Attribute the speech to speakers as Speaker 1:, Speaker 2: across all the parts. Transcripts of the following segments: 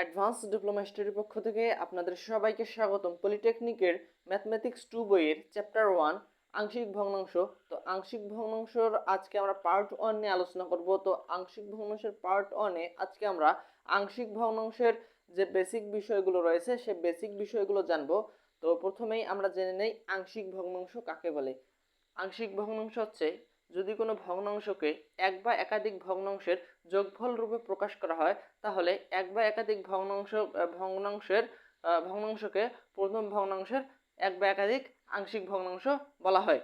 Speaker 1: Advance diploma স্টাডির পক্ষ থেকে আপনাদের সবাইকে স্বাগতম। পলিটেকনিকের ম্যাথমেটিক্স টু বইয়ের চ্যাপ্টার ওয়ান, আংশিক ভগ্নাংশ। তো আংশিক ভগ্নাংশর আজকে আমরা পার্ট ওয়ান নিয়ে আলোচনা করব। তো আংশিক ভগ্নাংশের পার্ট ওয়ানে আজকে আমরা আংশিক ভগ্নাংশের যে বেসিক বিষয়গুলো রয়েছে, সে বেসিক বিষয়গুলো জানব। তো প্রথমেই আমরা জেনে নেই আংশিক ভগ্নাংশ কাকে বলে। আংশিক ভগ্নাংশ হচ্ছে যদি কোনো ভগ্নাংশকে এক বা একাধিক ভগ্নাংশের যোগফল রূপে প্রকাশ করা হয়, তাহলে এক বা একাধিক ভগ্নাংশ ভগ্নাংশের ভগ্নাংশকে প্রথম ভগ্নাংশের এক বা একাধিক আংশিক ভগ্নাংশ বলা হয়।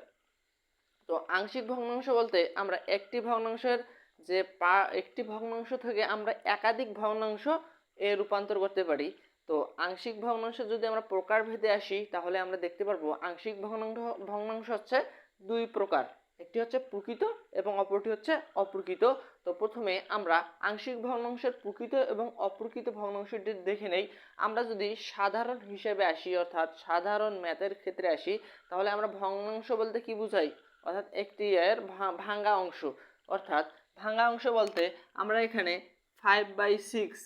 Speaker 1: তো আংশিক ভগ্নাংশ বলতে আমরা একটি ভগ্নাংশের যে পা, একটি ভগ্নাংশ থেকে আমরা একাধিক ভগ্নাংশ এ রূপান্তর করতে পারি। তো আংশিক ভগ্নাংশ যদি আমরা প্রকারভেদে আসি, তাহলে আমরা দেখতে পারব আংশিক ভগ্নাংশ ভগ্নাংশ হচ্ছে দুই প্রকার। একটি হচ্ছে প্রকৃত এবং অপরটি হচ্ছে অপ্রকৃত। তো প্রথমে আমরা আংশিক ভগ্নাংশের প্রকৃত এবং অপ্রকৃত ভগ্নাংশটি দেখে নেই। আমরা যদি সাধারণ হিসেবে আসি, অর্থাৎ সাধারণ ম্যাথের ক্ষেত্রে আসি, তাহলে আমরা ভগ্নাংশ বলতে কি বুঝাই? অর্থাৎ একটি এর ভাঙ্গা অংশ। অর্থাৎ ভাঙ্গা অংশ বলতে আমরা এখানে ফাইভ বাই সিক্স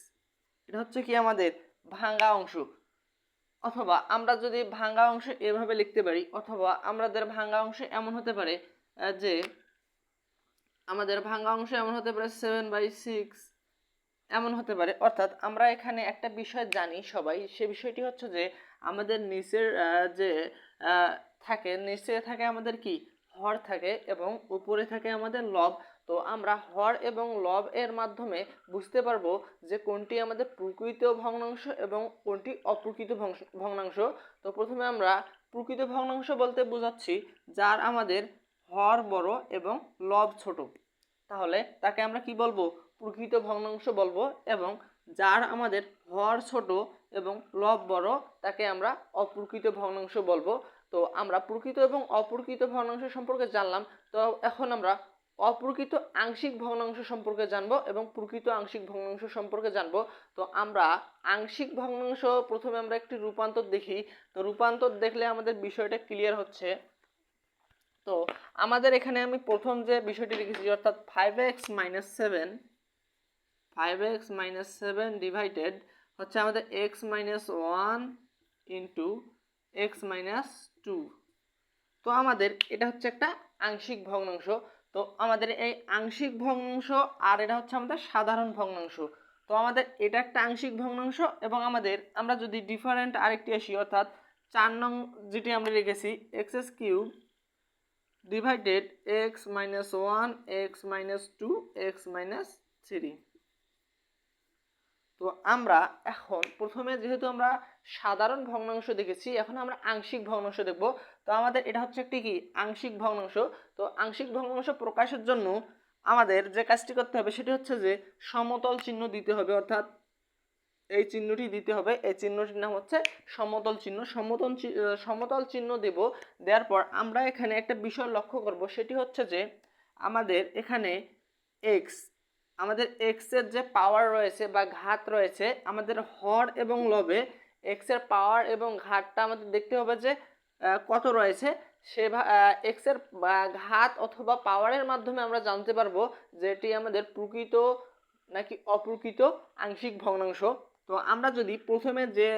Speaker 1: এটা হচ্ছে কি আমাদের? ভাঙ্গা অংশ। অথবা আমরা যদি ভাঙ্গা অংশ এভাবে লিখতে পারি, অথবা আমাদের ভাঙ্গা অংশ এমন হতে পারে যে আমাদের ভাঙ্গা অংশ এমন হতে পারে সেভেন বাই সিক্স এমন হতে পারে। অর্থাৎ আমরা এখানে একটা বিষয় জানি সবাই, সে বিষয়টি হচ্ছে যে আমাদের নিচের যে থাকে, নিচে থাকে আমাদের কি? হর থাকে এবং উপরে থাকে আমাদের লব। তো আমরা হর এবং লব এর মাধ্যমে বুঝতে পারব যে কোনটি আমাদের প্রকৃত ভগ্নাংশ এবং কোনটি অপ্রকৃত ভগ্নাংশ। তো প্রথমে আমরা প্রকৃত ভগ্নাংশ বলতে বোঝাচ্ছি, যার আমাদের হর বড় এবং লব ছোট। তাহলে তাকে আমরা কি বলব? প্রকৃত ভগ্নাংশ বলব এবং যার আমাদের হর ছোট এবং লব বড়, তাকে আমরা অপ্রকৃত ভগ্নাংশ বলব। তো আমরা প্রকৃত এবং অপ্রকৃত ভগ্নাংশ সম্পর্কে জানলাম, তো এখন আমরা অপ্রকৃত আংশিক ভগ্নাংশ সম্পর্কে জানব এবং প্রকৃত আংশিক ভগ্নাংশ সম্পর্কে জানব। তো আমরা আংশিক ভগ্নাংশ প্রথমে আমরা একটি রূপান্তর দেখি। তো রূপান্তর দেখলে আমাদের বিষয়টা ক্লিয়ার হচ্ছে। তো আমাদের এখানে আমি প্রথম যে বিষয়টি লিখেছি, অর্থাৎ five x minus seven five x minus seven divided হচ্ছে আমাদের x minus one into x minus two তো আমাদের এটা হচ্ছে একটা আংশিক ভগ্নাংশ। তো আমাদের এই আংশিক ভগ্নাংশ আর এটা হচ্ছে আমাদের সাধারণ ভগ্নাংশ। তো আমাদের এটা একটা আংশিক ভগ্নাংশ এবং আমাদের আমরা যদি ডিফারেন্ট আরেকটি আসি, অর্থাৎ চার নং যেটি আমরা রেখেছি x's cube divided x minus one x minus two x minus three তো আমরা এখন প্রথমে যেহেতু আমরা সাধারণ ভগ্নাংশ দেখেছি, এখন আমরা আংশিক ভগ্নাংশ দেখব। তো আমাদের এটা হচ্ছে একটি কি? আংশিক ভগ্নাংশ। তো আংশিক ভগ্নাংশ প্রকাশের জন্য আমাদের যে কাজটি করতে হবে সেটি হচ্ছে যে সমতল চিহ্ন দিতে হবে, অর্থাৎ এই চিহ্নটি দিতে হবে। এই চিহ্নটির নাম হচ্ছে সমতল চিহ্ন। সমতল সমতল চিহ্ন দেব। দেওয়ার পর আমরা এখানে একটা বিষয় লক্ষ্য করব। সেটি হচ্ছে যে আমাদের এখানে এক্স আমাদের এক্সের যে পাওয়ার রয়েছে বা ঘাত রয়েছে, আমাদের হর এবং লবে এক্সের পাওয়ার এবং ঘাতটা আমাদের দেখতে হবে যে কত রয়েছে। সে এক্সের ঘাত অথবা পাওয়ারের মাধ্যমে আমরা জানতে পারব যে এটি আমাদের প্রকৃত নাকি অপ্রকৃত আংশিক ভগ্নাংশ। তো আমরা যদি প্রথমে যে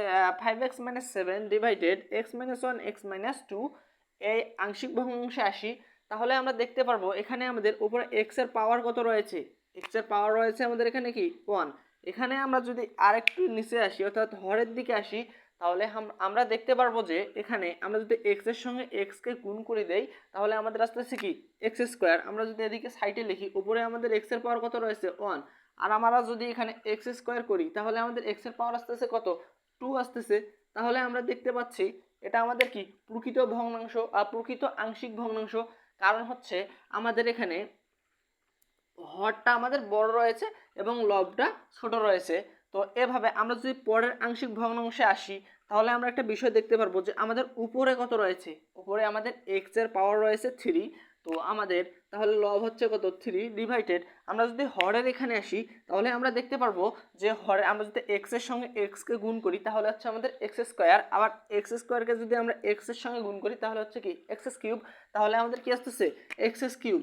Speaker 1: five x minus seven divided x minus one x minus two এই আংশিক ভগ্নাংশে আসি, তাহলে আমরা দেখতে পারব এখানে আমাদের উপরে এক্সের পাওয়ার কত রয়েছে? এক্সের পাওয়ার রয়েছে আমাদের এখানে কি? ওয়ান এখানে আমরা যদি আরেকটু নিচে আসি, অর্থাৎ হরের দিকে আসি, তাহলে আমরা দেখতে পারব যে এখানে আমরা যদি এক্সের সঙ্গে এক্সকে গুণ করে দেই, তাহলে আমাদের আসতে আসছে কি? এক্স স্কোয়ার আমরা যদি এদিকে সাইডে লিখি, উপরে আমাদের এক্সের পাওয়ার কত রয়েছে? ওয়ান আর আমরা যদি এখানে এক্স স্কোয়ার করি, তাহলে আমাদের এক্সের পাওয়ার আসতেছে কত? টু আসতেছে। তাহলে আমরা দেখতে পাচ্ছি, এটা আমাদের কি? প্রকৃত ভগ্নাংশ আর প্রকৃত আংশিক ভগ্নাংশ। কারণ হচ্ছে আমাদের এখানে হরটা আমাদের বড় রয়েছে এবং লবটা ছোট রয়েছে। তো এভাবে আমরা যদি পরের আংশিক ভগ্নাংশে আসি, তাহলে আমরা একটা বিষয় দেখতে পারব যে আমাদের উপরে কত রয়েছে? উপরে আমাদের এক্সের পাওয়ার রয়েছে থ্রি তো আমাদের তাহলে লব হচ্ছে কত? থ্রি ডিভাইডেড আমরা যদি হরের এখানে আসি, তাহলে আমরা দেখতে পারব যে হরে আমরা যদি এক্সের সঙ্গে এক্সকে গুণ করি, তাহলে হচ্ছে আমাদের এক্স স্কোয়ার আবার এক্স স্কোয়ারকে যদি আমরা এক্সের সঙ্গে গুণ করি, তাহলে হচ্ছে কি? এক্স কিউব তাহলে আমাদের কি আসতেছে? X cube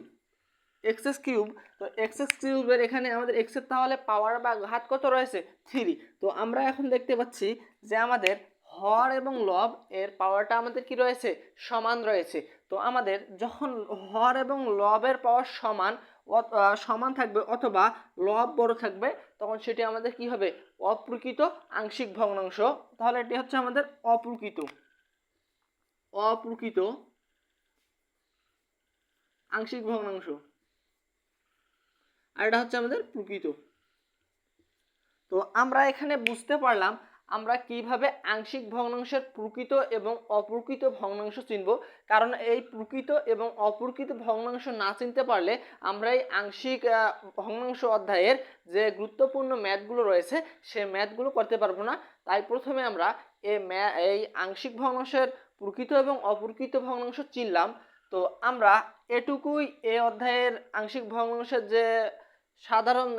Speaker 1: x's cube তো এক্স এস কিউবের এখানে আমাদের এক্সের তাহলে পাওয়ার বা ঘাত কত রয়েছে? থ্রি তো আমরা এখন দেখতে পাচ্ছি যে আমাদের হর এবং লব এর পাওয়ারটা আমাদের কি রয়েছে? সমান রয়েছে। তো আমাদের যখন হর এবং লবের পাওয়ার সমান সমান থাকবে অথবা লব বড় থাকবে, তখন সেটি আমাদের কি হবে? অপ্রকৃত আংশিক ভগ্নাংশ। তাহলে এটি হচ্ছে আমাদের অপ্রকৃত। অপ্রকৃত আংশিক ভগ্নাংশ। আর এটা হচ্ছে আমাদের প্রকৃত। তো আমরা এখানে বুঝতে পারলাম আমরা কীভাবে আংশিক ভগ্নাংশের প্রকৃত এবং অপ্রকৃত ভগ্নাংশ চিনব? কারণ এই প্রকৃত এবং অপ্রকৃত ভগ্নাংশ না চিনতে পারলে আমরা এই আংশিক ভগ্নাংশ অধ্যায়ের যে গুরুত্বপূর্ণ ম্যাথগুলো রয়েছে, সে ম্যাথগুলো করতে পারব না। তাই প্রথমে আমরা এই ম্যা, এই আংশিক ভগ্নাংশের প্রকৃত এবং অপ্রকৃত ভগ্নাংশ চিনলাম। তো আমরা এটুকুই এ অধ্যায়ের আংশিক ভগ্নাংশের যে সাধারণ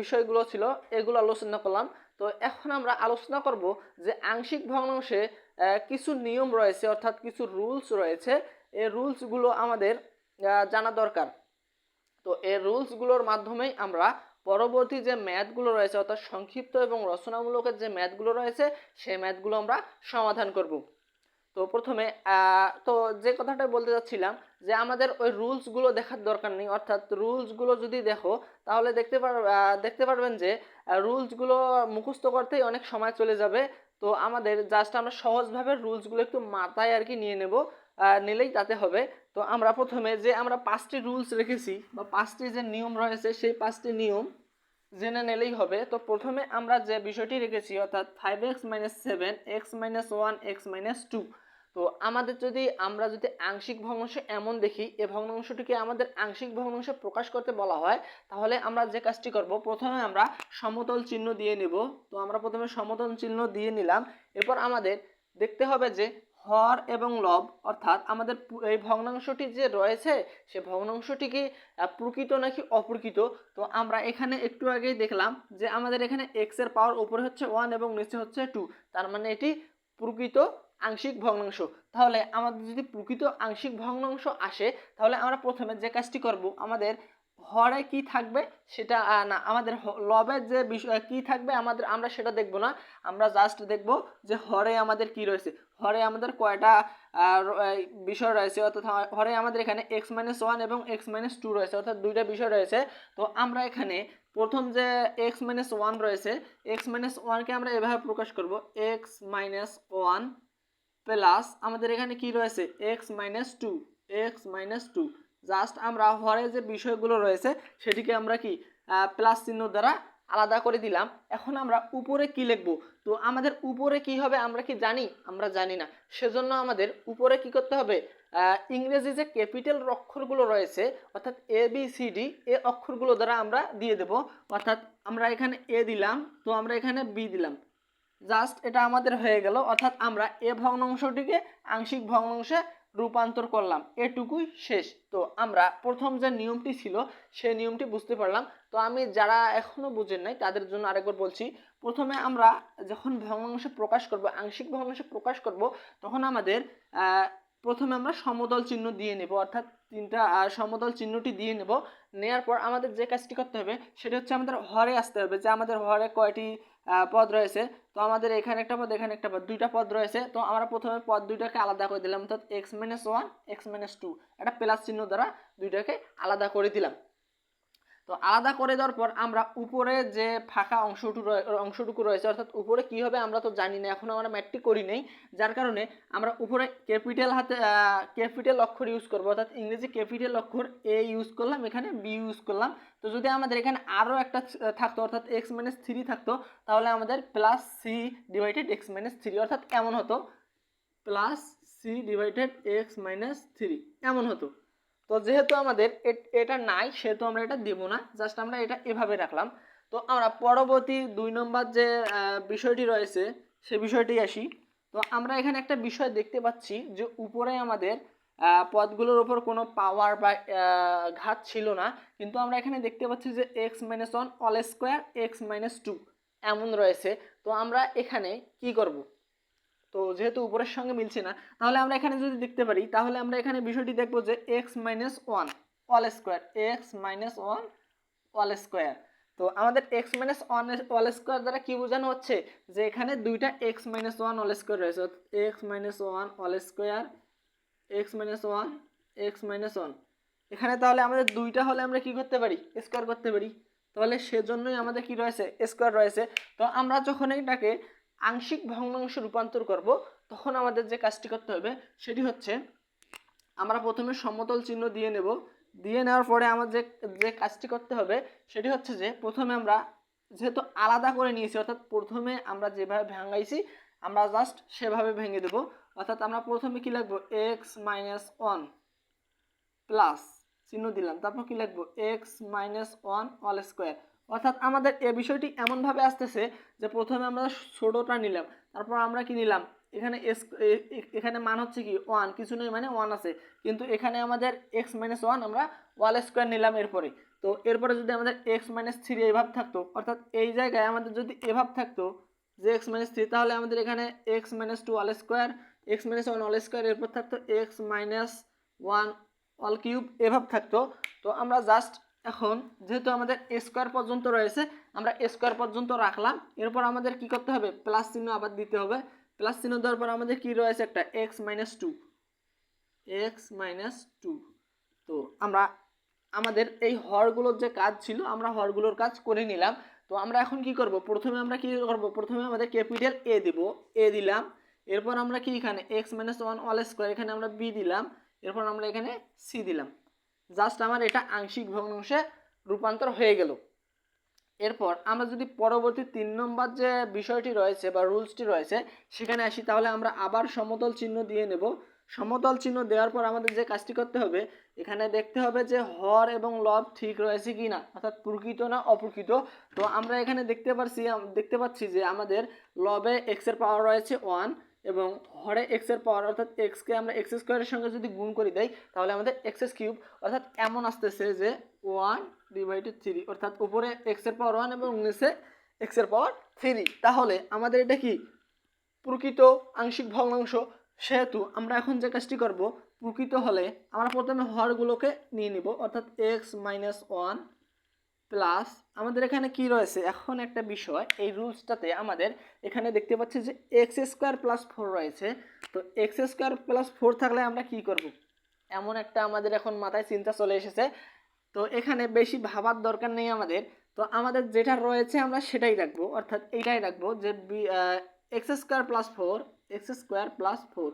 Speaker 1: বিষয়গুলো ছিল, এগুলো আলোচনা করলাম। তো এখন আমরা আলোচনা করব যে আংশিক ভগ্নাংশে কিছু নিয়ম রয়েছে, অর্থাৎ কিছু রুলস রয়েছে। এই রুলসগুলো আমাদের জানা দরকার। তো এই রুলসগুলোর মাধ্যমেই আমরা পরবর্তী যে ম্যাথগুলো রয়েছে, অর্থাৎ সংক্ষিপ্ত এবং রচনামূলকের যে ম্যাথগুলো রয়েছে, সেই ম্যাথগুলো আমরা সমাধান করব। তো প্রথমে তো যে কথাটা বলতে চাচ্ছিলাম যে আমাদের ওই রুলসগুলো দেখার দরকার নেই, অর্থাৎ রুলসগুলো যদি দেখো, তাহলে দেখতে পার দেখতে পারবেন যে রুলসগুলো মুখস্থ করতেই অনেক সময় চলে যাবে। তো আমাদের জাস্ট আমরা সহজভাবে রুলসগুলো একটু মাথায় আর কি নিয়ে নেব নিলেই তাতে হবে। তো আমরা প্রথমে যে আমরা পাঁচটি রুলস রেখেছি বা পাঁচটি যে নিয়ম রয়েছে সেই পাঁচটি নিয়ম জেনে নিলেই হবে। তো প্রথমে আমরা যে বিষয়টি রেখেছি অর্থাৎ five x minus seven x minus one x minus two তো আমাদের যদি আমরা যদি আংশিক ভগ্নাংশ এমন দেখি এই ভগ্নাংশটিকে আমাদের আংশিক ভগ্নাংশে প্রকাশ করতে বলা হয়, তাহলে আমরা যে কাজটি করব, প্রথমে আমরা সমতল চিহ্ন দিয়ে নেব। তো আমরা প্রথমে সমতল চিহ্ন দিয়ে নিলাম। এরপর আমাদের দেখতে হবে যে হর এবং লব, অর্থাৎ আমাদের এই ভগ্নাংশটি যে রয়েছে, সে ভগ্নাংশটি কি প্রকৃত নাকি অপ্রকৃত? তো আমরা এখানে একটু আগেই দেখলাম যে আমাদের এখানে এক্সের পাওয়ার উপরে হচ্ছে ওয়ান এবং নিচে হচ্ছে টু তার মানে এটি প্রকৃত আংশিক ভগ্নাংশ। তাহলে আমাদের যদি প্রকৃত আংশিক ভগ্নাংশ আসে, তাহলে আমরা প্রথমে যে কাজটি করব, আমাদের হরে কি থাকবে সেটা না, আমাদের লবের যে বিষয়, কি থাকবে আমাদের, আমরা সেটা দেখব না। আমরা জাস্ট দেখব যে হরে আমাদের কি রয়েছে। হরে আমাদের কয়টা বিষয় রয়েছে, অর্থাৎ হরে আমাদের এখানে এক্স মাইনাস ওয়ান এবং এক্স মাইনাস টু রয়েছে, অর্থাৎ দুইটা বিষয় রয়েছে। তো আমরা এখানে প্রথম যে এক্স মাইনাস ওয়ান রয়েছে এক্স মাইনাস ওয়ানকে আমরা এভাবে প্রকাশ করব এক্স মাইনাস ওয়ান প্লাস আমাদের এখানে কি রয়েছে? X minus two x minus two just আমরা হরে যে বিষয়গুলো রয়েছে, সেটিকে আমরা কি প্লাস চিহ্ন দ্বারা আলাদা করে দিলাম। এখন আমরা উপরে কি লিখব? তো আমাদের উপরে কি হবে আমরা কি জানি? আমরা জানি না। সেজন্য আমাদের উপরে কি করতে হবে? ইংরেজি যে ক্যাপিটাল অক্ষরগুলো রয়েছে, অর্থাৎ A B C D A অক্ষরগুলো দ্বারা আমরা দিয়ে দেব। অর্থাৎ আমরা এখানে এ দিলাম, তো আমরা এখানে বি দিলাম। জাস্ট এটা আমাদের হয়ে গেল, অর্থাৎ আমরা এ ভগ্নাংশটিকে আংশিক ভগ্নাংশে রূপান্তর করলাম। এটুকুই শেষ। তো আমরা প্রথম যে নিয়মটি ছিল সেই নিয়মটি বুঝতে পারলাম। তো আমি যারা এখনও বুঝেন নাই, তাদের জন্য আরেকবার বলছি, প্রথমে আমরা যখন ভগ্নাংশে প্রকাশ করব, আংশিক ভগ্নাংশ প্রকাশ করব, তখন আমাদের প্রথমে আমরা সমতল চিহ্ন দিয়ে নেব, অর্থাৎ তিনটা সমতল চিহ্নটি দিয়ে নেব। নেয়ার পর আমাদের যে কাজটি করতে হবে, সেটা হচ্ছে আমাদের হরে আসতে হবে, যে আমাদের হরে কয়টি পদ রয়েছে। তো আমাদের এখানে একটা পদ, এখানে একটা পদ, দুইটা পদ রয়েছে। তো আমরা প্রথমে পদ দুইটাকে আলাদা করে দিলাম। অর্থাৎ x minus one x minus two একটা প্লাস চিহ্ন দ্বারা দুইটাকে আলাদা করে দিলাম। তো আলাদা করে দেওয়ার পর আমরা উপরে যে ফাঁকা অংশটুকু অংশটুকু রয়েছে, অর্থাৎ উপরে কি হবে আমরা তো জানি না, এখন আমরা ম্যাটটি করি নেই। যার কারণে আমরা উপরে ক্যাপিটাল হাতে ক্যাপিটাল অক্ষর ইউজ করব, অর্থাৎ ইংরেজি ক্যাপিটাল অক্ষর এ ইউজ করলাম, এখানে বি ইউজ করলাম। তো যদি আমাদের এখানে আরও একটা থাকতো, অর্থাৎ এক্স মাইনাস থ্রি থাকতো, তাহলে আমাদের plus C divided x minus three অর্থাৎ কেমন হতো। Plus C divided x minus three এমন হতো। তো যেহেতু আমাদের এটা নাই, সেহেতু আমরা এটা দেব না জাস্ট আমরা এটা এভাবে রাখলাম। তো আমরা পরবর্তী দুই নম্বর যে বিষয়টি রয়েছে, সে বিষয়টি আসি। তো আমরা এখানে একটা বিষয় দেখতে পাচ্ছি যে উপরে আমাদের পদগুলোর ওপর কোনো পাওয়ার বা ঘাত ছিল না, কিন্তু আমরা এখানে দেখতে পাচ্ছি যে x minus one all square x minus two এমন রয়েছে। তো আমরা এখানে কি করব? তো যেহেতু উপরের সঙ্গে মিলছে না, তাহলে আমরা এখানে যদি দেখতে পারি, তাহলে আমরা এখানে বিষয়টি দেখব যে x minus one whole square x minus one whole square তো আমাদের x minus one whole square দ্বারা কী বোঝানো হচ্ছে? যে এখানে দুইটা x minus one whole square রয়েছে x minus one whole square x minus one x minus one এখানে তাহলে আমাদের দুইটা হলে আমরা কি করতে পারি? স্কোয়ার করতে পারি। তাহলে সেজন্যই আমাদের কি রয়েছে? স্কোয়ার রয়েছে। তো আমরা যখন এটাকে আংশিক ভগ্নাংশে রূপান্তর করব, তখন আমাদের যে কাজটি করতে হবে সেটি হচ্ছে আমরা প্রথমে সমতল চিহ্ন দিয়ে নেব। দিয়ে নেওয়ার পরে আমার যে যে কাজটি করতে হবে সেটি হচ্ছে যে প্রথমে আমরা যেহেতু আলাদা করে নিয়েছি, অর্থাৎ প্রথমে আমরা যেভাবে ভাঙাইছি, আমরা জাস্ট সেভাবে ভেঙে দেব। অর্থাৎ আমরা প্রথমে কি লিখব? এক্স মাইনাস ওয়ান প্লাস চিহ্ন দিলাম। তারপর কি লিখব? X minus one all square অর্থাৎ আমাদের এ বিষয়টি এমনভাবে আসতেছে যে প্রথমে আমরা ছোটোটা নিলাম, তারপর আমরা কি নিলাম? এখানে এস এখানে মান হচ্ছে কি? ওয়ান কিছু নেই মানে ওয়ান আছে। কিন্তু এখানে আমাদের এক্স মাইনাস ওয়ান আমরা ওয়াল স্কোয়ার নিলাম এরপরে। তো এরপরে যদি আমাদের এক্স মাইনাস থ্রি এভাব থাকতো, অর্থাৎ এই জায়গায় আমাদের যদি এভাব থাকতো যে এক্স মাইনাস থ্রি তাহলে আমাদের এখানে x minus two all square x minus one all square এরপর থাকতো x minus one all cube above থাকতো। তো আমরা জাস্ট এখন যেহেতু আমাদের স্কোয়ার পর্যন্ত রয়েছে, আমরা স্কোয়ার পর্যন্ত রাখলাম। এরপর আমাদের কি করতে হবে? প্লাস চিহ্ন আবার দিতে হবে। প্লাস চিহ্ন দেওয়ার পর আমাদের কি রয়েছে একটা? X minus two x minus two তো আমরা, আমাদের এই হরগুলোর যে কাজ ছিল, আমরা হরগুলোর কাজ করে নিলাম। তো আমরা এখন কি করব? প্রথমে আমরা কি করব? প্রথমে আমাদের ক্যাপিটাল এ দেব। এ দিলাম। এরপর আমরা কি এখানে? X minus one all square এখানে আমরা বি দিলাম। এরপর আমরা এখানে সি দিলাম। জাস্ট আমার এটা আংশিক ভগ্নাংশে রূপান্তর হয়ে গেল। এরপর আমরা যদি পরবর্তী তিন নম্বর যে বিষয়টি রয়েছে বা রুলসটি রয়েছে, সেখানে আসি, তাহলে আমরা আবার সমতল চিহ্ন দিয়ে নেব। সমতল চিহ্ন দেওয়ার পর আমাদের যে কাজটি করতে হবে, এখানে দেখতে হবে যে হর এবং লব ঠিক রয়েছে কি না, অর্থাৎ প্রকৃত না অপ্রকৃত। তো আমরা এখানে দেখতে পারছি, দেখতে পাচ্ছি যে আমাদের লবে এক্সের পাওয়ার রয়েছে ওয়ান এবং হরে এক্সের পাওয়ার অর্থাৎ এক্সকে আমরা এক্স স্কোয়ারের সঙ্গে যদি গুণ করে দেই, তাহলে আমাদের এক্স কিউব অর্থাৎ এমন আসতেছে যে ওয়ান ডিভাইডেড থ্রি অর্থাৎ উপরে এক্সের পাওয়ার ওয়ান এবং নিচে এক্সের পাওয়ার থ্রি তাহলে আমাদের এটা কি? প্রকৃত আংশিক ভগ্নাংশ। সেহেতু আমরা এখন যে কাজটি করব, প্রকৃত হলে আমরা প্রথমে হরগুলোকে নিয়ে নিব, অর্থাৎ এক্স মাইনাস ওয়ান প্লাস আমাদের এখানে কি রয়েছে? এখন একটা বিষয়, এই রুলসটাতে আমাদের এখানে দেখতে পাচ্ছি যে এক্স স্কোয়ার প্লাস ফোর রয়েছে। তো এক্স স্কোয়ার প্লাস ফোর থাকলে আমরা কি করব? এমন একটা আমাদের এখন মাথায় চিন্তা চলে এসেছে। তো এখানে বেশি ভাবার দরকার নেই আমাদের। তো আমাদের যেটা রয়েছে আমরা সেটাই রাখব। অর্থাৎ এইটাই রাখব যে x square plus four x square plus four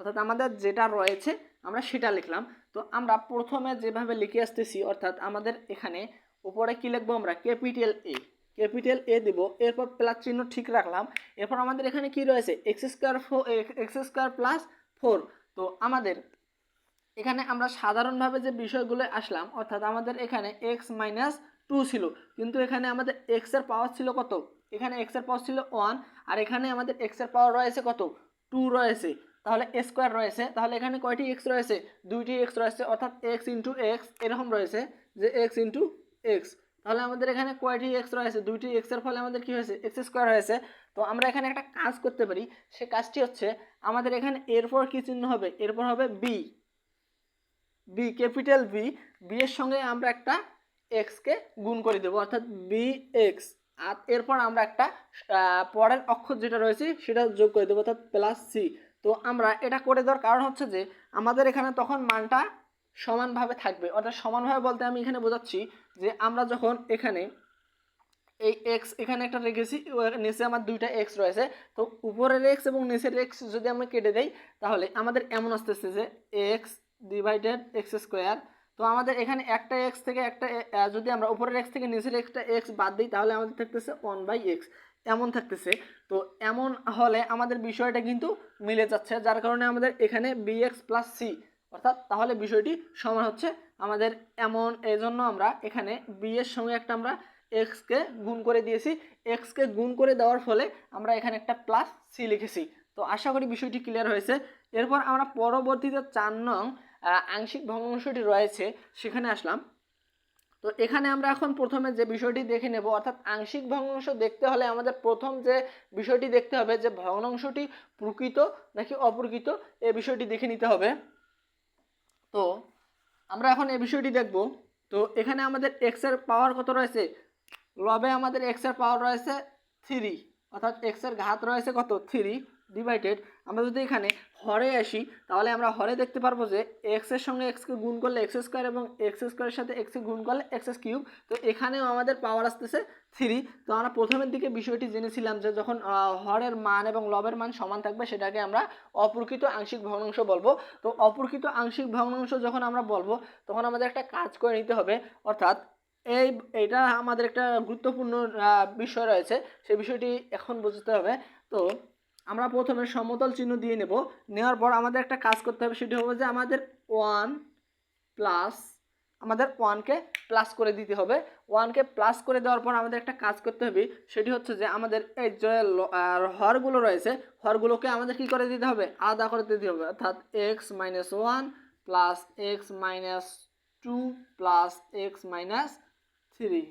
Speaker 1: অর্থাৎ আমাদের যেটা রয়েছে, আমরা সেটা লিখলাম। তো আমরা প্রথমে যেভাবে লিখে আসতেছি, অর্থাৎ আমাদের এখানে উপরে কী লিখব আমরা? ক্যাপিটাল এ ক্যাপিটাল এ দেব। এরপর প্লাস চিহ্ন ঠিক রাখলাম। এরপর আমাদের এখানে কি রয়েছে? X square four x square plus four তো আমাদের এখানে আমরা সাধারণভাবে যে বিষয়গুলো আসলাম, অর্থাৎ আমাদের এখানে এক্স মাইনাস টু ছিল। কিন্তু এখানে আমাদের এক্সের পাওয়ার ছিল কত? এখানে এক্সের পাওয়ার ছিল ওয়ান আর এখানে আমাদের এক্সের পাওয়ার রয়েছে কত? টু রয়েছে। তাহলে স্কোয়ার রয়েছে। তাহলে এখানে কয়টি এক্স রয়েছে? দুইটি এক্স রয়েছে। অর্থাৎ এক্স ইন্টু এক্স এরকম রয়েছে যে এক্স ইন্টু এক্স তাহলে আমাদের এখানে কয়টি এক্স রয়েছে? দুইটি এক্সের ফলে আমাদের কি হয়েছে? এক্স স্কোয়ার হয়েছে। তো আমরা এখানে একটা কাজ করতে পারি। সে কাজটি হচ্ছে, আমাদের এখানে এরপর কি চিহ্ন হবে? এরপর হবে B B capital B B এর সঙ্গে আমরা একটা এক্সকে গুণ করে দেবো, অর্থাৎ বি এক্স আর এরপর আমরা একটা পরের অক্ষর যেটা রয়েছে, সেটা যোগ করে দেবো, অর্থাৎ প্লাস সি তো আমরা এটা করে দেওয়ার কারণ হচ্ছে যে, আমাদের এখানে তখন মানটা সমানভাবে থাকবে। অর্থাৎ সমানভাবে বলতে আমি এখানে বোঝাচ্ছি যে আমরা যখন এখানে এই এক্স এখানে একটা রেখেছি নিচে আমার দুইটা এক্স রয়েছে, তো উপরের এক্স এবং নিচের এক্স যদি আমরা কেটে দেই, তাহলে আমাদের এমন আসতেছে যে এক্স ডিভাইডেড এক্স স্কোয়ার তো আমাদের এখানে একটা এক্স থেকে একটা যদি আমরা উপরের এক্স থেকে নিচের একটা এক্স বাদ দিই, তাহলে আমাদের থাকতেছে ওয়ান বাই এক্স এমন থাকতেছে। তো এমন হলে আমাদের বিষয়টা কিন্তু মিলে যাচ্ছে, যার কারণে আমাদের এখানে বি এক্স প্লাস সি অর্থাৎ তাহলে বিষয়টি সমান হচ্ছে আমাদের এমন এই জন্য আমরা এখানে বি এর সঙ্গে একটা আমরা এক্সকে গুণ করে দিয়েছি। এক্সকে গুণ করে দেওয়ার ফলে আমরা এখানে একটা প্লাস সি লিখেছি। তো আশা করি বিষয়টি ক্লিয়ার হয়েছে। এরপর আমরা পরবর্তীতে চার নং আংশিক ভগ্নাংশটি রয়েছে, সেখানে আসলাম। তো এখানে আমরা এখন প্রথমে যে বিষয়টি দেখে নেব, অর্থাৎ আংশিক ভগ্নাংশ দেখতে হলে আমাদের প্রথম যে বিষয়টি দেখতে হবে যে ভগ্নাংশটি প্রকৃত নাকি অপ্রকৃত এই বিষয়টি দেখে নিতে হবে। তো আমরা এখন এই বিষয়টি দেখব। তো এখানে আমাদের এক্সের পাওয়ার কত রয়েছে? লবে আমাদের এক্সের পাওয়ার রয়েছে থ্রি অর্থাৎ এক্সের ঘাত রয়েছে কত? থ্রি ডিভাইডেড আমরা যদি এখানে হরে আসি, তাহলে আমরা হরে দেখতে পারব যে এক্সের সঙ্গে এক্সকে গুণ করলে এক্স স্কোয়ার এবং এক্স স্কোয়ারের সাথে এক্স গুণ করলে এক্স কিউব তো এখানেও আমাদের পাওয়ার আসতেছে থ্রি তো আমরা প্রথমের দিকে বিষয়টি জেনেছিলাম যে যখন হরের মান এবং লবের মান সমান থাকবে সেটাকে আমরা অপ্রকৃত আংশিক ভগ্নাংশ বলব, তো অপ্রকৃত আংশিক ভগ্নাংশ যখন আমরা বলব, তখন আমাদের একটা কাজ করে নিতে হবে, অর্থাৎ এই, এটা আমাদের একটা গুরুত্বপূর্ণ বিষয় রয়েছে, সেই বিষয়টি এখন বুঝতে হবে, তো আমরা প্রথমে সমতল চিহ্ন দিয়ে নেব। নেওয়ার পর আমাদের একটা কাজ করতে হবে, সেটি হবে যে আমাদের ওয়ান প্লাস আমাদের ওয়ানকে প্লাস করে দিতে হবে। ওয়ানকে প্লাস করে দেওয়ার পর আমাদের একটা কাজ করতে হবে, সেটি হচ্ছে যে আমাদের এই যে হরগুলো রয়েছে, হরগুলোকে আমাদের কি করে দিতে হবে? আলাদা করে দিতে হবে। অর্থাৎ x minus one plus x minus two plus x minus three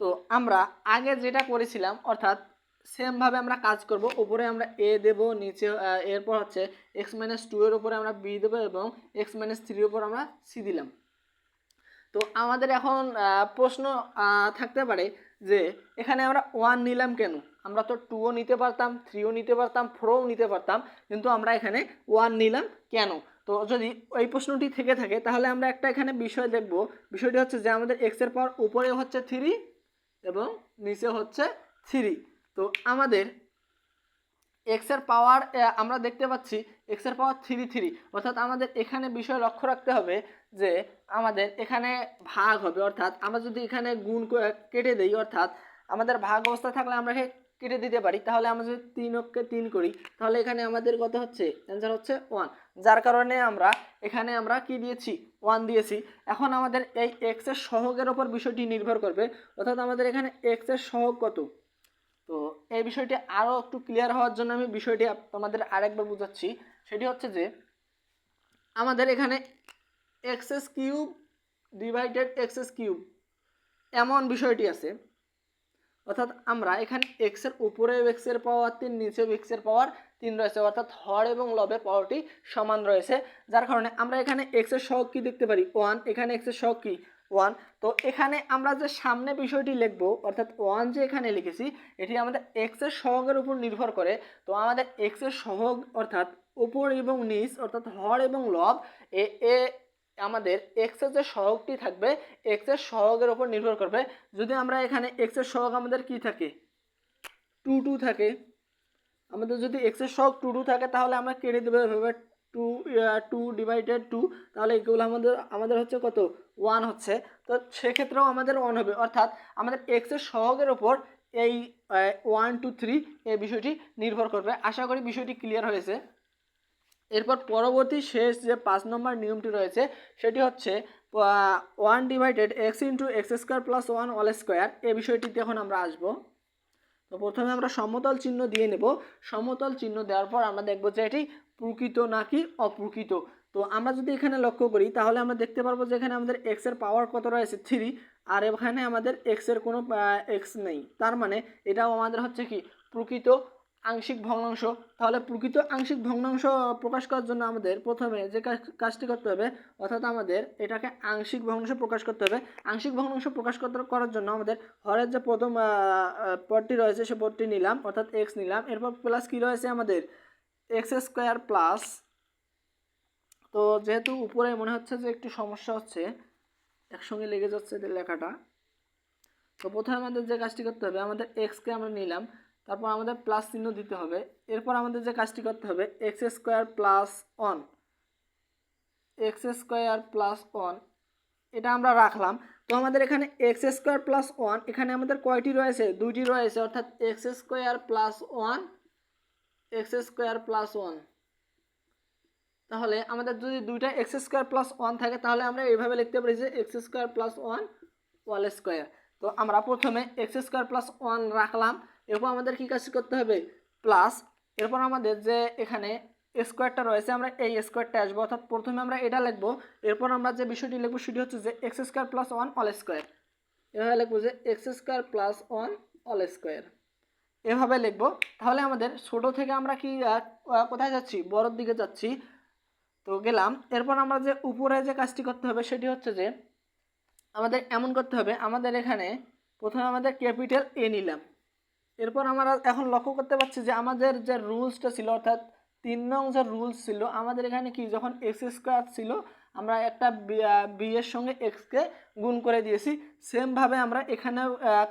Speaker 1: তো আমরা আগে যেটা করেছিলাম, অর্থাৎ সেমভাবে আমরা কাজ করব। উপরে আমরা এ দেব, নিচে এরপর হচ্ছে এক্স মাইনাস টু এর উপরে আমরা বি দেবো এবং এক্স মাইনাস থ্রির উপর আমরা সি দিলাম। তো আমাদের এখন প্রশ্ন থাকতে পারে যে এখানে আমরা ওয়ান নিলাম কেন? আমরা তো টুও নিতে পারতাম থ্রিও নিতে পারতাম ফোরও নিতে পারতাম, কিন্তু আমরা এখানে ওয়ান নিলাম কেন? তো যদি এই প্রশ্নটি থেকে থাকে, তাহলে আমরা একটা এখানে বিষয় দেখব। বিষয়টি হচ্ছে যে আমাদের এক্সের পাওয়ার উপরে হচ্ছে থ্রি এবং নিচে হচ্ছে থ্রি তো আমাদের এক্সের পাওয়ার আমরা দেখতে পাচ্ছি এক্সের পাওয়ার থ্রি থ্রি অর্থাৎ আমাদের এখানে বিষয় লক্ষ্য রাখতে হবে যে আমাদের এখানে ভাগ হবে, অর্থাৎ আমরা যদি এখানে গুণ কেটে দিই, অর্থাৎ আমাদের ভাগ অবস্থা থাকলে আমরা কেটে দিতে পারি, তাহলে আমরা যদি তিন অক্ষে তিন করি, তাহলে এখানে আমাদের কত হচ্ছে? অ্যান্সার হচ্ছে ওয়ান যার কারণে আমরা এখানে আমরা কি দিয়েছি? ওয়ান দিয়েছি। এখন আমাদের এই এক্সের সহগের ওপর বিষয়টি নির্ভর করবে, অর্থাৎ আমাদের এখানে এক্সের সহগ কত? তো এই বিষয়টি আরও একটু ক্লিয়ার হওয়ার জন্য আমি বিষয়টি তোমাদের আরেকবার বোঝাচ্ছি। সেটি হচ্ছে যে, আমাদের এখানে x's cube divided x's cube এমন বিষয়টি আছে। অর্থাৎ আমরা এখানে এক্সের উপরে এক্সের পাওয়ার তিন নিচে এক্সের পাওয়ার তিন রয়েছে। অর্থাৎ হর এবং লবের পাওয়ারটি সমান রয়েছে। যার কারণে আমরা এখানে এক্সের সহগ কী দেখতে পারি? ওয়ান এখানে এক্সের সহগ কি? ওয়ান। তো এখানে আমরা যে সামনে বিষয়টি লিখব, অর্থাৎ ওয়ান যে এখানে লিখেছি, এটি আমাদের এক্সের সহগের উপর নির্ভর করে। তো আমাদের এক্সের সহগ, অর্থাৎ উপর এবং নিচ, অর্থাৎ হর এবং লব, এ এ আমাদের এক্সের যে সহগটি থাকবে এক্সের সহগের উপর নির্ভর করবে। যদি আমরা এখানে এক্সের সহগ আমাদের কি থাকে? টু টু থাকে। আমাদের যদি এক্সের সহগ টু টু থাকে, তাহলে আমরা কেটে দেবো এভাবে টু টু ডিভাইডেড টু তাহলে এগুলো আমাদের আমাদের হচ্ছে কত? ওয়ান হচ্ছে। তো সেক্ষেত্রেও আমাদের ওয়ান হবে। অর্থাৎ আমাদের এক্সের সহগের ওপর এই ওয়ান টু থ্রি এই বিষয়টি নির্ভর করবে। আশা করি বিষয়টি ক্লিয়ার হয়েছে। এরপর পরবর্তী শেষ যে পাঁচ নম্বর নিয়মটি রয়েছে, সেটি হচ্ছে one divided x into x square plus one all square এই বিষয়টিতে এখন আমরা আসব। তো প্রথমে আমরা সমতল চিহ্ন দিয়ে নেব। সমতল চিহ্ন দেওয়ার পর আমরা দেখব যে এটি প্রকৃত নাকি অপ্রকৃত? তো আমরা যদি এখানে লক্ষ্য করি, তাহলে আমরা দেখতে পারব যে এখানে আমাদের এক্সের পাওয়ার কত রয়েছে? থ্রি আর এখানে আমাদের এক্সের কোনো এক্স নেই। তার মানে এটাও আমাদের হচ্ছে কি, প্রকৃত আংশিক ভগ্নাংশ। তাহলে প্রকৃত আংশিক ভগ্নাংশ প্রকাশ করার জন্য আমাদের প্রথমে যে কাজটি করতে হবে, অর্থাৎ আমাদের এটাকে আংশিক ভগ্নাংশ প্রকাশ করতে হবে। আংশিক ভগ্নাংশ প্রকাশ করার জন্য আমাদের হরের যে প্রথম পদটি রয়েছে, সে পদটি নিলাম, অর্থাৎ এক্স নিলাম। এরপর প্লাস কি রয়েছে আমাদের? X square plus. তো যেহেতু উপরে মনে হচ্ছে যে একটু সমস্যা হচ্ছে, একসঙ্গে লেগে যাচ্ছে লেখাটা। তো প্রথমে আমাদের যে কাজটি করতে হবে, আমাদের এক্সকে আমরা নিলাম, তারপর আমাদের প্লাস চিহ্ন দিতে হবে। এরপর আমাদের যে কাজটি করতে হবে, x square plus one. X square plus one, এটা আমরা রাখলাম। তো আমাদের এখানে এক্স স্কোয়ার প্লাস ওয়ান, এখানে আমাদের কয়টি রয়েছে? দুইটি রয়েছে, অর্থাৎ x square plus one x square plus one. তাহলে আমাদের যদি দুইটা এক্স স্কোয়ার প্লাস ওয়ান থাকে, তাহলে আমরা এইভাবে লিখতে পারি যে x square plus one all square. তো আমরা প্রথমে এক্স স্কোয়ার প্লাস ওয়ান রাখলাম, এরপর আমাদের কী কাজ করতে হবে? প্লাস, এরপর আমাদের যে এখানে স্কোয়ারটা রয়েছে, আমরা এই স্কোয়ারটা আসব, অর্থাৎ প্রথমে আমরা এটা লিখব, এরপর আমরা যে বিষয়টি লিখব সেটি হচ্ছে যে x square plus one all square. এভাবে লিখব যে x square plus one all square. এভাবে লিখব। তাহলে আমাদের ছোট থেকে আমরা কি কোথায় যাচ্ছি? বড়োর দিকে যাচ্ছি। তো গেলাম। এরপর আমরা যে উপরে যে কাজটি করতে হবে সেটি হচ্ছে যে, আমাদের এমন করতে হবে, আমাদের এখানে প্রথমে আমাদের ক্যাপিটাল এ নিলাম। এরপর আমরা এখন লক্ষ্য করতে পারছি যে আমাদের যে রুলসটা ছিল, অর্থাৎ তিন নং যে রুলস ছিল, আমাদের এখানে কি, যখন এক্স স্কোয়ার ছিল আমরা একটা বি এর সঙ্গে এক্সকে গুণ করে দিয়েছি। সেমভাবে আমরা এখানে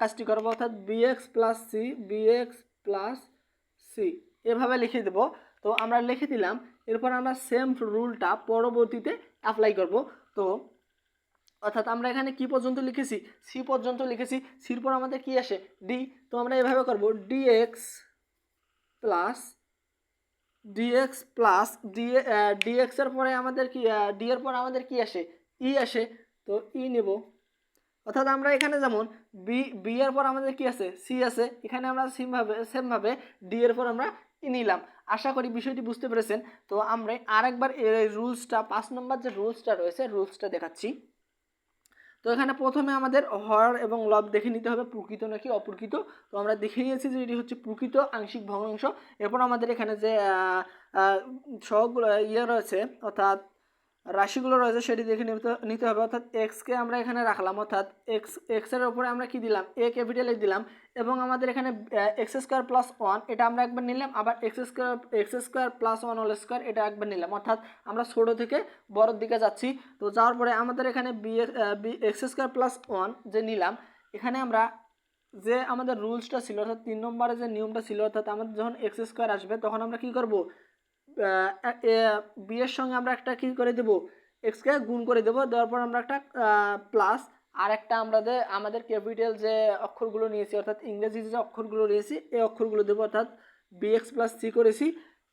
Speaker 1: কাজটি করব, অর্থাৎ B x plus C B x plus C এভাবে লিখে দেব। তো আমরা লিখে দিলাম, এরপর আমরা সেম রুলটা পরবর্তীতে অ্যাপ্লাই করব। তো, অর্থাৎ আমরা এখানে কি পর্যন্ত লিখেছি? সি পর্যন্ত লিখেছি। সির পর আমাদের কি আসে? ডি তো আমরা এভাবে করব D x plus D x plus D D x এর পরে আমাদের কি ডি এর পর আমাদের কি আসে? ই আসে। তো ই নেব। অর্থাৎ আমরা এখানে যেমন বি বি এর পর আমাদের কি আছে? সি আছে। এখানে আমরা সেমভাবে সেমভাবে ডি এর পর আমরা ই নিলাম। আশা করি বিষয়টি বুঝতে পেরেছেন। তো আমরা আরেকবার এই রুলসটা পাঁচ নম্বর যে রুলসটা রয়েছে রুলসটা দেখাচ্ছি। তো এখানে প্রথমে আমাদের হর এবং লব দেখে নিতে হবে, প্রকৃত নাকি অপ্রকৃত? তো আমরা দেখে নিয়েছি যে এটি হচ্ছে প্রকৃত আংশিক ভগ্নাংশ। এরপর আমাদের এখানে যে সহগুলো ইয়ে রয়েছে, অর্থাৎ রাশিগুলো রয়েছে সেটি দেখে নিতে হবে। অর্থাৎ এক্সকে আমরা এখানে রাখলাম। অর্থাৎ এক্স এক্সের ওপরে আমরা কি দিলাম? এ ক্যাপিটালে দিলাম। এবং আমাদের এখানে এক্স স্কোয়ার প্লাস ওয়ান এটা আমরা একবার নিলাম। আবার x square x square plus one whole square এটা একবার নিলাম। অর্থাৎ আমরা ছোটো থেকে বড়োর দিকে যাচ্ছি। তো যাওয়ার পরে আমাদের এখানে B B x square plus one যে নিলাম, এখানে আমরা যে আমাদের রুলসটা ছিল, অর্থাৎ তিন নম্বরে যে নিয়মটা ছিল, অর্থাৎ আমাদের যখন এক্স স্কোয়ার আসবে, তখন আমরা কি করব? বি এর সঙ্গে আমরা একটা কী করে দেবো? এক্সকে গুণ করে দেবো। দেওয়ার পর আমরা একটা প্লাস আর একটা আমরা আমাদের ক্যাপিটাল যে অক্ষরগুলো নিয়েছি, অর্থাৎ ইংরেজি যে অক্ষরগুলো নিয়েছি, এই অক্ষরগুলো দেবো, অর্থাৎ বি এক্স প্লাস সি করেছি।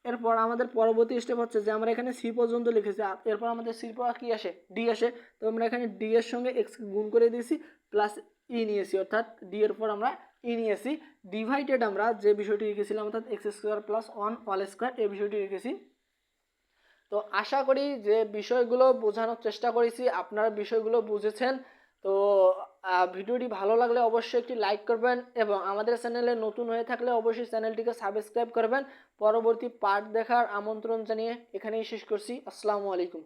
Speaker 1: এরপর আমাদের পরবর্তী স্টেপ হচ্ছে যে, আমরা এখানে সি পর্যন্ত লিখেছি। এরপর আমাদের সির পর কী আসে? ডি আসে। তো আমরা এখানে ডি এর সঙ্গে এক্স গুণ করে দিয়েছি প্লাস ই নিয়েছি, অর্থাৎ ডি এর পর আমরা ই নিয়েছি ডিভাইডেড আমরা যে বিষয়টি লিখেছিলাম অর্থাৎ x square plus one all square এই বিষয়টি লিখেছি তো আশা করি যে বিষয়গুলো বোঝানোর চেষ্টা করেছি, আপনারা বিষয়গুলো বুঝেছেন। তো ভিডিওটি ভালো লাগলে অবশ্যই একটি লাইক করবেন এবং আমাদের চ্যানেলে নতুন হয়ে থাকলে অবশ্যই চ্যানেলটিকে সাবস্ক্রাইব করবেন। পরবর্তী পার্ট দেখার আমন্ত্রণ জানিয়ে এখানেই শেষ করছি। আসসালামু আলাইকুম।